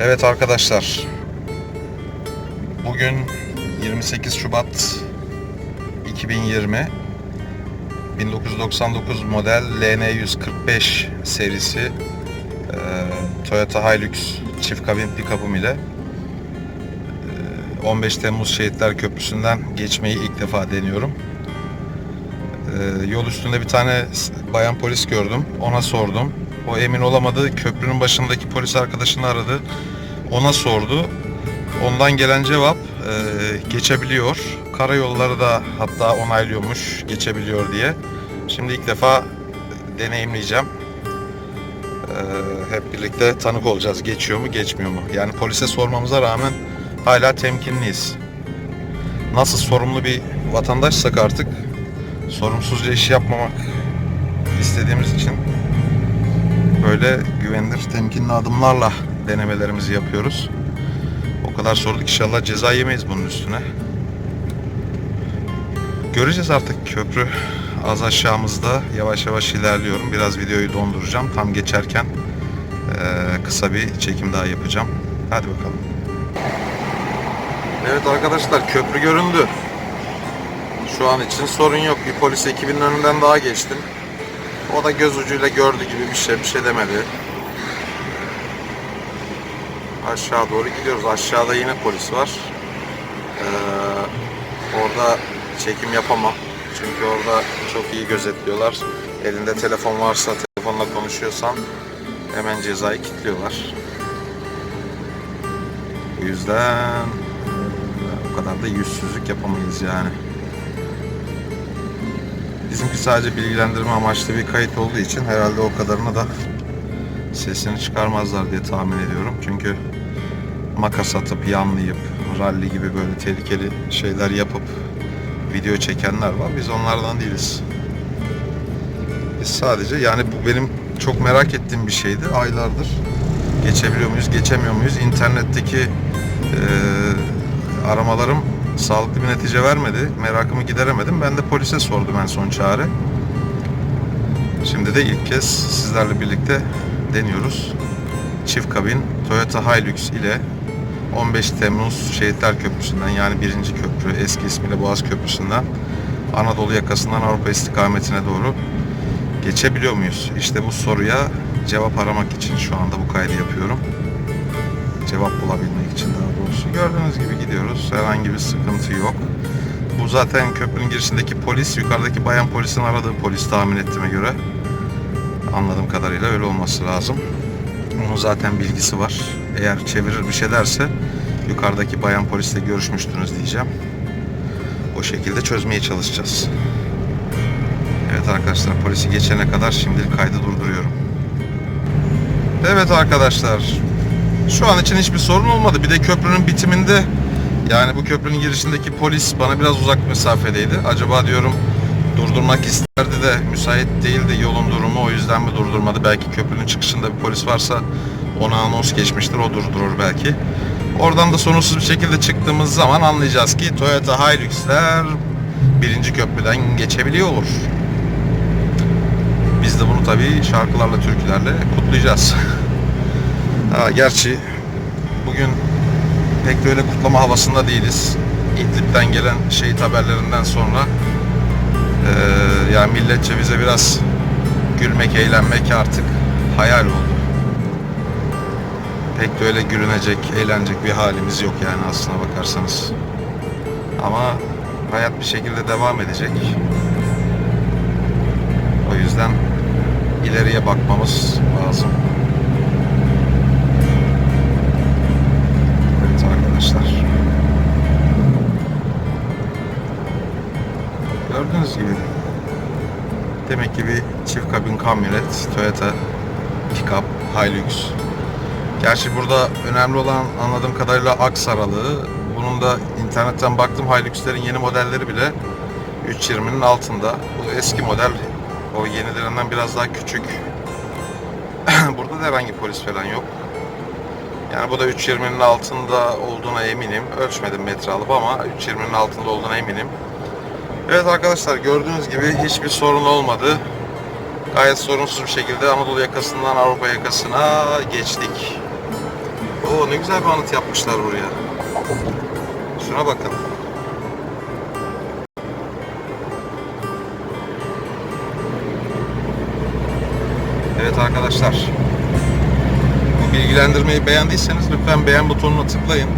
Evet arkadaşlar. Bugün 28 Şubat 2020. 1999 model LN145 serisi Toyota Hilux çift kabin pick-up'ım ile e, 15 Temmuz Şehitler Köprüsü'nden geçmeyi ilk defa deniyorum. Yol üstünde bir tane bayan polis gördüm. Ona sordum. O emin olamadı. Köprünün başındaki polis arkadaşını aradı. Ona sordu. Ondan gelen cevap e, geçebiliyor. Karayolları da hatta onaylıyormuş geçebiliyor diye. Şimdi ilk defa deneyimleyeceğim. E, hep birlikte tanık olacağız. Geçiyor mu geçmiyor mu? Yani polise sormamıza rağmen hala temkinliyiz. Nasıl sorumlu bir vatandaşsak artık sorumsuzca iş yapmamak istediğimiz için böyle güvenilir, temkinli adımlarla denemelerimizi yapıyoruz. O kadar sorduk inşallah ceza yemeyiz bunun üstüne. Göreceğiz artık köprü az aşağımızda yavaş yavaş ilerliyorum. Biraz videoyu donduracağım. Tam geçerken kısa bir çekim daha yapacağım. Hadi bakalım. Evet arkadaşlar köprü göründü. Şu an için sorun yok. Bir polis ekibinin önünden daha geçtim. O da göz ucuyla gördü gibi bir şey, bir şey demedi. Aşağı doğru gidiyoruz. Aşağıda yine polis var. Ee, orada çekim yapamam. Çünkü orada çok iyi gözetliyorlar. Elinde telefon varsa, telefonla konuşuyorsan hemen cezayı kilitliyorlar. Bu yüzden o kadar da yüzsüzlük yapamayız yani. Bizimki sadece bilgilendirme amaçlı bir kayıt olduğu için herhalde o kadarını da sesini çıkarmazlar diye tahmin ediyorum. Çünkü makas atıp yanlayıp ralli gibi böyle tehlikeli şeyler yapıp video çekenler var. Biz onlardan değiliz. Biz sadece yani bu benim çok merak ettiğim bir şeydi. Aylardır geçebiliyor muyuz, geçemiyor muyuz? İnternetteki eee, aramalarım sağlıklı bir netice vermedi. Merakımı gideremedim. Ben de polise sordum en son çare. Şimdi de ilk kez sizlerle birlikte deniyoruz. Çift kabin Toyota Hilux ile 15 Temmuz Şehitler Köprüsü'nden yani birinci köprü eski ismiyle Boğaz Köprüsü'nden Anadolu yakasından Avrupa istikametine doğru geçebiliyor muyuz? İşte bu soruya cevap aramak için şu anda bu kaydı yapıyorum. Cevap bulabilmek için daha Gördüğünüz gibi gidiyoruz. Herhangi bir sıkıntı yok. Bu zaten köprünün girişindeki polis, yukarıdaki bayan polisin aradığı polis tahmin ettiğime göre. Anladığım kadarıyla öyle olması lazım. Onun zaten bilgisi var. Eğer çevirir bir şey derse yukarıdaki bayan polisle görüşmüştünüz diyeceğim. O şekilde çözmeye çalışacağız. Evet arkadaşlar polisi geçene kadar şimdilik kaydı durduruyorum. Evet arkadaşlar şu an için hiçbir sorun olmadı. Bir de köprünün bitiminde yani bu köprünün girişindeki polis bana biraz uzak mesafedeydi. Acaba diyorum durdurmak isterdi de müsait değildi yolun durumu o yüzden mi durdurmadı? Belki köprünün çıkışında bir polis varsa ona anons geçmiştir o durdurur belki. Oradan da sorunsuz bir şekilde çıktığımız zaman anlayacağız ki Toyota Hilux'ler birinci köprüden geçebiliyor olur. Biz de bunu tabii şarkılarla, türkülerle kutlayacağız. ha, gerçi bugün pek de öyle kutlama havasında değiliz. İdlib'den gelen şehit haberlerinden sonra eee yani milletçe bize biraz gülmek, eğlenmek artık hayal oldu. Pek de öyle gülünecek, eğlenecek bir halimiz yok yani aslına bakarsanız. Ama hayat bir şekilde devam edecek. O yüzden ileriye bakmamız lazım. Demek ki bir çift kabin kamyonet Toyota Pickup Hilux. Gerçi burada önemli olan anladığım kadarıyla aks aralığı. Bunun da internetten baktım Hilux'lerin yeni modelleri bile 320'nin altında. Bu eski model o yenilerinden biraz daha küçük. Burada da herhangi polis falan yok. Yani bu da 320'nin altında olduğuna eminim. Ölçmedim metre alıp ama 320'nin altında olduğuna eminim. Evet arkadaşlar gördüğünüz gibi hiçbir sorun olmadı. Gayet sorunsuz bir şekilde Anadolu yakasından Avrupa yakasına geçtik. Oo ne güzel bir anıt yapmışlar buraya. Şuna bakın. Evet arkadaşlar. Bu bilgilendirmeyi beğendiyseniz lütfen beğen butonuna tıklayın.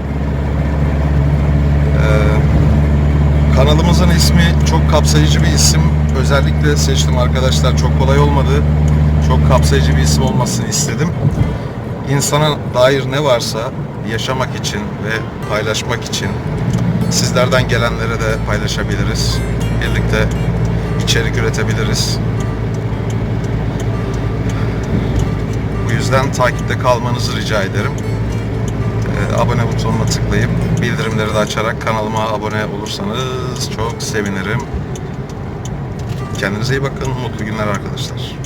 Ee, kanalımızın ismi çok kapsayıcı bir isim. Özellikle seçtim arkadaşlar. Çok kolay olmadı. Çok kapsayıcı bir isim olmasını istedim. İnsana dair ne varsa yaşamak için ve paylaşmak için sizlerden gelenlere de paylaşabiliriz. Birlikte içerik üretebiliriz. Bu yüzden takipte kalmanızı rica ederim. Abone butonuna tıklayıp bildirimleri de açarak kanalıma abone olursanız çok sevinirim. Kendinize iyi bakın. Mutlu günler arkadaşlar.